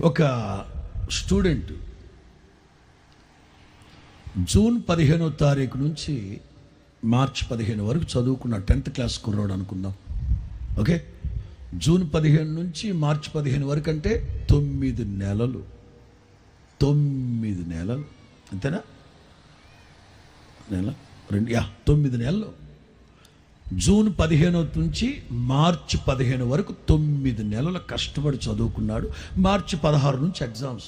ఒక student June పదిహేనో తారీఖు నుంచి మార్చ్ పదిహేను వరకు చదువుకున్న టెన్త్ క్లాస్ కుర్రాడు అనుకుందాం. ఓకే? జూన్ పదిహేను నుంచి మార్చ్ పదిహేను వరకు అంటే తొమ్మిది నెలలు. తొమ్మిది నెలలు. అంతేనా? నెల? రెండు యా తొమ్మిది నెలలు. జూన్ పదిహేను నుంచి మార్చి పదిహేను వరకు తొమ్మిది నెలలు కష్టపడి చదువుకున్నాడు. మార్చి పదహారు నుంచి ఎగ్జామ్స్.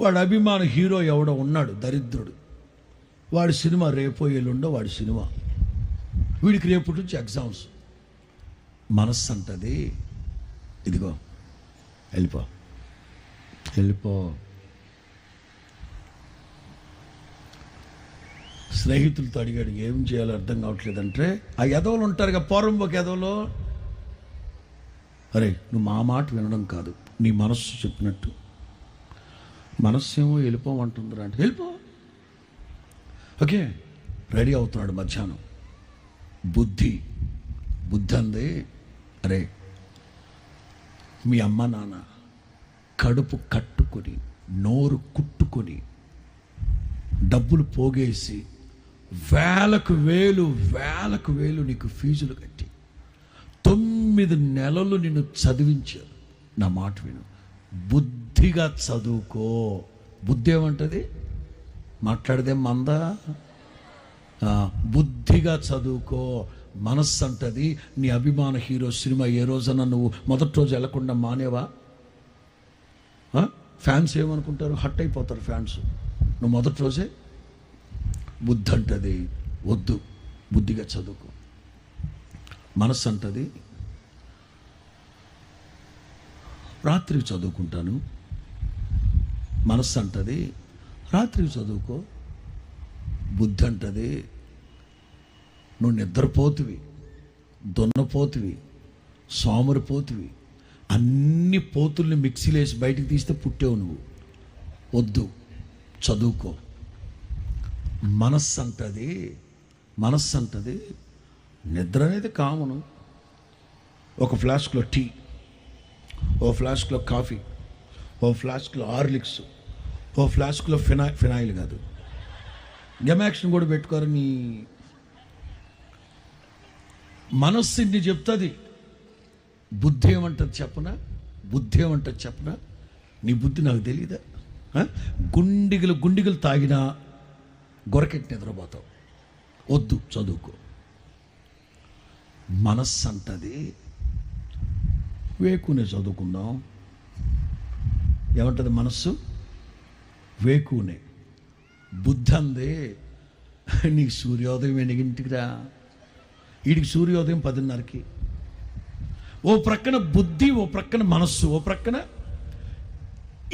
వాడు అభిమాన హీరో ఎవడో ఉన్నాడు దరిద్రుడు. వాడి సినిమా రేపో ఎల్లుండో వాడి సినిమా. వీడికి రేపటి నుంచి ఎగ్జామ్స్. మనస్సు అంటది ఇదిగో వెళ్ళిపో. వెళ్ళిపో. స్నేహితులతో అడిగాడు ఏం చేయాలో అర్థం కావట్లేదంటే ఆ ఎదవలు ఉంటారుగా పూర్వం ఒక ఎదవలో అరే నువ్వు మా మాట వినడం కాదు నీ మనస్సు చెప్పినట్టు. మనస్సు ఏమో వెళ్ళిపోమంటుందిరా అంటే వెళ్ళిపో. ఓకే రెడీ అవుతున్నాడు మధ్యాహ్నం. బుద్ధి బుద్ధి అంది అరే మీ అమ్మ నాన్న కడుపు కట్టుకొని నోరు కుట్టుకొని డబ్బులు పోగేసి వేలకు వేలు వేలకు వేలు నీకు ఫీజులు కట్టి. తొమ్మిది నెలలు నిన్ను చదివించారు. నా మాట విను. బుద్ధిగా చదువుకో. బుద్ధి ఏమంటది? మాట్లాడితే మందా? బుద్ధిగా చదువుకో. మనస్సు అంటది నీ అభిమాన హీరో సినిమా ఏ రోజన నువ్వు మొదటి రోజు వెళ్ళకుండా మానేవా? ఫ్యాన్స్ ఏమనుకుంటారు? హట్ అయిపోతారు ఫ్యాన్స్. నువ్వు మొదటి రోజే? బుద్ధి అంటది వద్దు బుద్ధిగా చదువుకో. మనస్సు అంటది రాత్రికి చదువుకుంటాను. మనస్సు అంటది రాత్రికి చదువుకో. బుద్ధి అంటది నువ్వు నిద్రపోతువి దున్నపోతువి సోమరిపోతువి అన్ని పోతుల్ని మిక్సీలో వేసి బయటికి తీస్తే పుట్టావు నువ్వు. వద్దు చదువుకో. మనస్సు అంటది మనస్సు అంటది నిద్ర అనేది కామను. ఒక ఫ్లాస్క్లో టీ ఓ ఫ్లాస్క్లో కాఫీ ఓ ఫ్లాస్క్లో ఆర్లిక్స్ ఓ ఫ్లాస్క్లో ఫినా ఫినాయిల్ కాదు. గెమాక్షన్ కూడా పెట్టుకోరు నీ. మనస్సు ఇన్ని చెప్తుంది బుద్ధి ఏమంటది చెప్పనా? బుద్ధి ఏమంటది చెప్పనా? నీ బుద్ధి నాకు తెలియదా గుండిగలు గుండిగలు తాగినా గొరకెట్టి నిద్రపోతావు. వద్దు చదువుకో. మనస్సు అంటది వేకునే చదువుకుందాం. ఏమంటది మనస్సు? వేకునే. బుద్ధి అంది నీకు సూర్యోదయం ఎన్నిగింటికి రా. వీడికి సూర్యోదయం పదిన్నరకి. ఓ ప్రక్కన బుద్ధి ఓ ప్రక్కన మనస్సు ఓ ప్రక్కన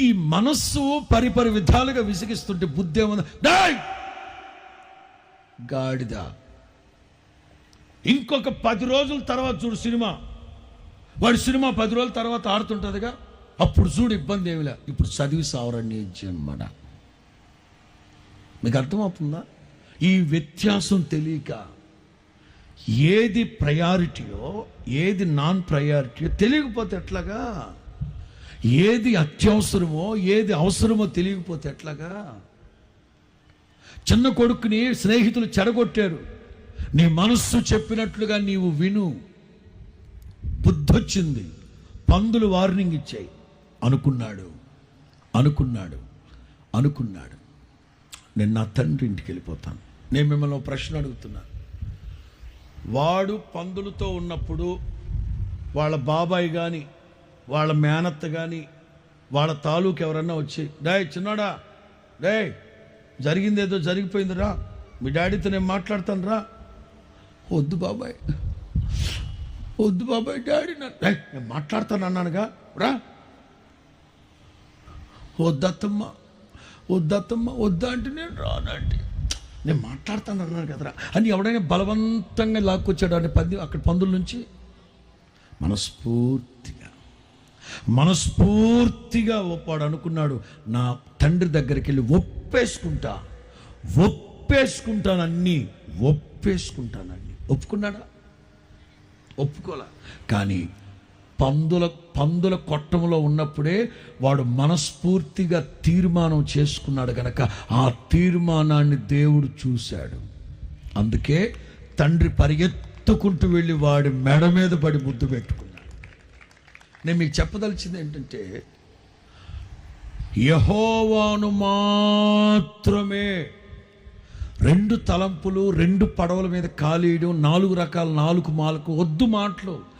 ఈ మనస్సు పరిపరి విధాలుగా విసిగిస్తుంటే బుద్ధి ఏమన్నా గాడిద. ఇంకొక పది రోజుల తర్వాత చూడు సినిమా. వాడి సినిమా పది రోజుల తర్వాత ఆడుతుంటుందిగా. అప్పుడు చూడు ఇబ్బంది ఏమిలే. ఇప్పుడు చదివి సావరణ్య జన్మడ మీకు అర్థమవుతుందా? ఈ వ్యత్యాసం తెలియక ఏది ప్రయారిటీయో ఏది నాన్ ప్రయారిటీయో తెలియకపోతే ఎట్లాగా? ఏది అత్యవసరమో ఏది అవసరమో తెలియకపోతే ఎట్లాగా? చిన్న కొడుకుని స్నేహితులు చెడగొట్టారు. నీ మనస్సు చెప్పినట్లుగా నీవు విను. బుద్ధొచ్చింది. పందులు వార్నింగ్ ఇచ్చాయి. అనుకున్నాడు. అనుకున్నాడు. అనుకున్నాడు. నేను నా తండ్రి ఇంటికి వెళ్ళిపోతాను. నేను మిమ్మల్ని ప్రశ్న అడుగుతున్నాను వాడు పందులతో ఉన్నప్పుడు వాళ్ళ బాబాయ్ కానీ వాళ్ళ మేనత్త కానీ వాళ్ళ తాలూకు ఎవరన్నా వచ్చి డే చిన్నాడా డే జరిగిందేదో జరిగిపోయిందిరా. మీ డాడీతో నేను మాట్లాడతాను రా వద్దు బాబాయ్. వద్దు బాబాయ్ డాడీ నేను మాట్లాడతాను అన్నానుగా. రా. వద్దత్తమ్మ. వద్దత్తమ్మ వద్దా అంటే నేను రానండి. నేను మాట్లాడతాను అన్నాను కదరా. అని ఎవడైనా బలవంతంగా లాక్కొచ్చాడు అంటే పంది అక్కడ పందుల నుంచి. మనస్ఫూర్తిగా. మనస్ఫూర్తిగా ఒప్పాడు అనుకున్నాడు. నా తండ్రి దగ్గరికి వెళ్ళి ఒప్పేసుకుంటా. ఒప్పేసుకుంటానన్నీ ఒప్పేసుకుంటానన్నీ. ఒప్పుకున్నాడా? ఒప్పుకోలే. కానీ పందుల పందుల కొట్టంలో ఉన్నప్పుడే వాడు మనస్ఫూర్తిగా తీర్మానం చేసుకున్నాడు గనక ఆ తీర్మానాన్ని దేవుడు చూశాడు. అందుకే తండ్రి పరిగెత్తుకుంటూ వెళ్ళి వాడి మెడ మీద పడి ముద్దు పెట్టుకున్నాడు. నేను మీకు చెప్పదలిచింది ఏంటంటే యహోవాను మాత్రమే. రెండు తలంపులు రెండు పడవల మీద కాలేయడం నాలుగు రకాల నాలుగు మాలకు వద్దు మాటలు.